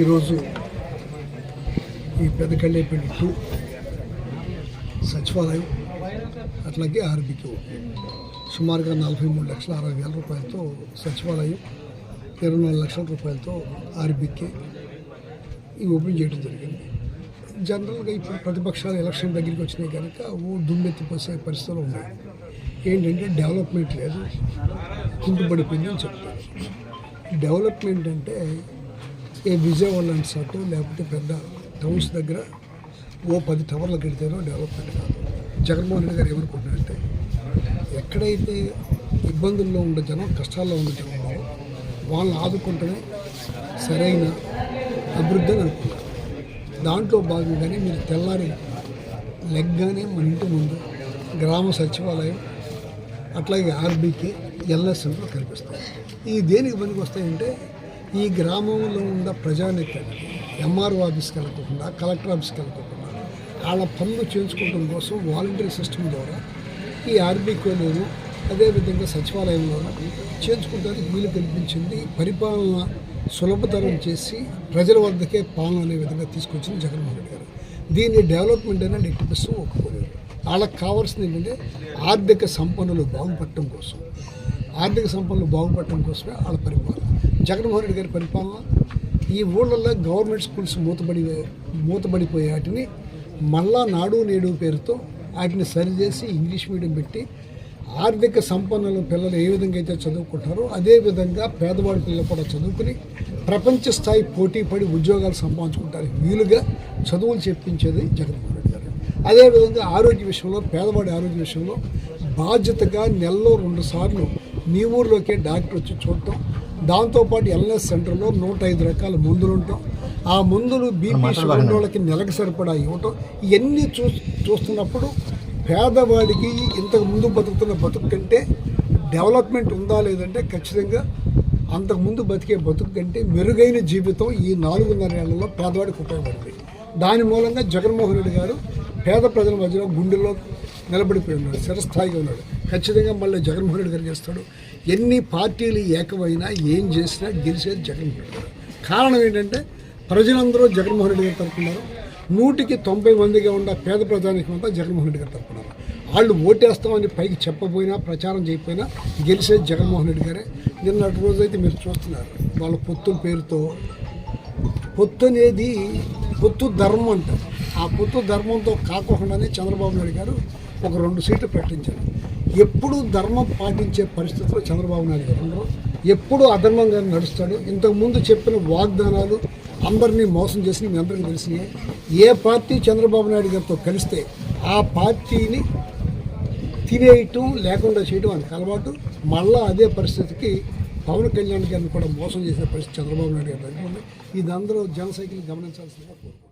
ఈరోజు ఈ పెద్దకళ్ళేపల్లి టూ సచివాలయం అట్లాగే ఆర్బికి సుమారుగా నలభై మూడు లక్షల అరవై వేల రూపాయలతో సచివాలయం ఇరవై నాలుగు లక్షల రూపాయలతో ఆర్బీకే ఇవి ఓపెన్ చేయడం జరిగింది. జనరల్గా ఇప్పుడు ప్రతిపక్షాలు ఎలక్షన్ దగ్గరికి వచ్చినాయి కనుక ఓ దుమ్మెత్తిపోసే పరిస్థితులు ఉన్నాయి. ఏంటంటే డెవలప్మెంట్ లేదు కుంటుపడిపోయింది అని చెప్తారు. డెవలప్మెంట్ అంటే ఏ విజయవాడ లాంటి లేకపోతే పెద్ద టౌన్స్ దగ్గర ఓ పది టవర్లు కడితేనో డెవలప్మెంట్ కాదు. జగన్మోహన్ రెడ్డి గారు ఏమనుకుంటున్నారంటే ఎక్కడైతే ఇబ్బందుల్లో ఉండే జనం కష్టాల్లో ఉండే జనం వాళ్ళని ఆదుకుంటేనే సరైన అభివృద్ధి అని అనుకుంటారు. దాంట్లో భాగంగానే మీరు తెల్లారి లెగ్గానే మన ఇంటి ముందు గ్రామ సచివాలయం అట్లాగే ఆర్బీకి ఎల్ఎస్ఎంలో కనిపిస్తాయి. ఈ దేనికి పనికి వస్తాయంటే ఈ గ్రామంలో ఉన్న ప్రజానికానికి ఎంఆర్ఓ ఆఫీస్కి వెళ్ళకోకుండా కలెక్టర్ ఆఫీస్కి వెళ్ళకోకుండా వాళ్ళ పనులు చేయించుకోవడం కోసం వాలంటరీ సిస్టమ్ ద్వారా ఈ ఆర్బీకోలోను అదేవిధంగా సచివాలయంలోను చేయించుకోవడానికి వీలు కల్పించింది. పరిపాలన సులభతరం చేసి ప్రజల వద్దకే పాలన అనే విధంగా తీసుకొచ్చింది జగన్మోహన్ రెడ్డి గారు. దీన్ని డెవలప్మెంట్ అనేది ఎట్టిపిస్తూ ఒప్పుకోలేదు వాళ్ళకి కావాల్సింది ఏంటంటే ఆర్థిక సంపన్నులు బాగుపడటం కోసం. ఆర్థిక సంపన్నులు బాగుపడటం కోసమే వాళ్ళ పరిపాలన. జగన్మోహన్ రెడ్డి గారి పరిపాలన ఈ ఊళ్ళల్లో గవర్నమెంట్ స్కూల్స్ మూతబడి మూతబడిపోయే వాటిని మళ్ళా నాడు నేడు పేరుతో వాటిని సరిచేసి ఇంగ్లీష్ మీడియం పెట్టి ఆర్థిక సంపన్నుల పిల్లలు ఏ విధంగా అయితే చదువుకుంటారో అదేవిధంగా పేదవాడి పిల్లలు కూడా చదువుకుని ప్రపంచ స్థాయి పోటీ పడి ఉద్యోగాలు సంపాదించుకుంటారు. వీలుగా చదువులు చెప్పించేది జగన్మోహన్ రెడ్డి గారు. అదేవిధంగా ఆరోగ్య విషయంలో పేదవాడి ఆరోగ్య విషయంలో బాధ్యతగా నెలలో రెండు సార్లు మీ ఊర్లోకే డాక్టర్ వచ్చి చూడటం. దాంతోపాటు ఎల్ఎస్ సెంటర్లో నూట ఐదు రకాల మందులు ఉంటాం. ఆ మందులు బీపీ షుగర్ వాళ్ళకి నెలకు సరిపడా ఇవ్వటం. ఇవన్నీ చూ చూస్తున్నప్పుడు పేదవాడికి ఇంతకు ముందు బతుకుతున్న బతుకు కంటే డెవలప్మెంట్ ఉందా లేదంటే ఖచ్చితంగా అంతకుముందు బతికే బతుకు కంటే మెరుగైన జీవితం ఈ నాలుగున్నర ఏళ్ళలో పేదవాడికి ఉపయోగపడింది. దాని మూలంగా జగన్మోహన్ రెడ్డి గారు పేద ప్రజల మధ్యలో గుండెల్లో నిలబడిపోయి ఉన్నాడు చిరస్థాయిగా ఉన్నాడు ఖచ్చితంగా మళ్ళీ జగన్మోహన్ రెడ్డి గారు చేస్తాడు. ఎన్ని పార్టీలు ఏకమైనా ఏం చేసినా గెలిచేది జగన్మోహన్ రెడ్డి గారు. కారణం ఏంటంటే ప్రజలందరూ జగన్మోహన్ రెడ్డి గారు తరపున్నారు నూటికి తొంభై మందిగా ఉన్న పేద ప్రజానికి అంతా జగన్మోహన్ రెడ్డి గారు తరపున్నారు వాళ్ళు ఓటేస్తామని పైకి చెప్పబోయినా ప్రచారం చేయకపోయినా గెలిచేది జగన్మోహన్ రెడ్డి గారే. నిన్నటి రోజైతే మీరు చూస్తున్నారు వాళ్ళ పొత్తుల పేరుతో. పొత్తు అనేది పొత్తు ధర్మం అంటారు. ఆ పొత్తు ధర్మంతో కాకుండానే చంద్రబాబు నాయుడు గారు ఒక రెండు సీట్లు ప్రకటించారు. ఎప్పుడు ధర్మం పాటించే పరిస్థితిలో చంద్రబాబు నాయుడు గారు ఉండరు. ఎప్పుడు అధర్మంగా నడుస్తాడు. ఇంతకుముందు చెప్పిన వాగ్దానాలు అందరినీ మోసం చేసి మీ అందరికీ తెలిసినాయి. ఏ పార్టీ చంద్రబాబు నాయుడు గారితో కలిస్తే ఆ పార్టీని తినేయటం లేకుండా చేయటం అని అలవాటు. మళ్ళా అదే పరిస్థితికి పవన్ కళ్యాణ్ గారిని కూడా మోసం చేసే పరిస్థితి చంద్రబాబు నాయుడు గారి దగ్గర ఉంది. ఇది అందరూ జన సైకిల్ గమనించాల్సిందిగా కోరుకుంటున్నాను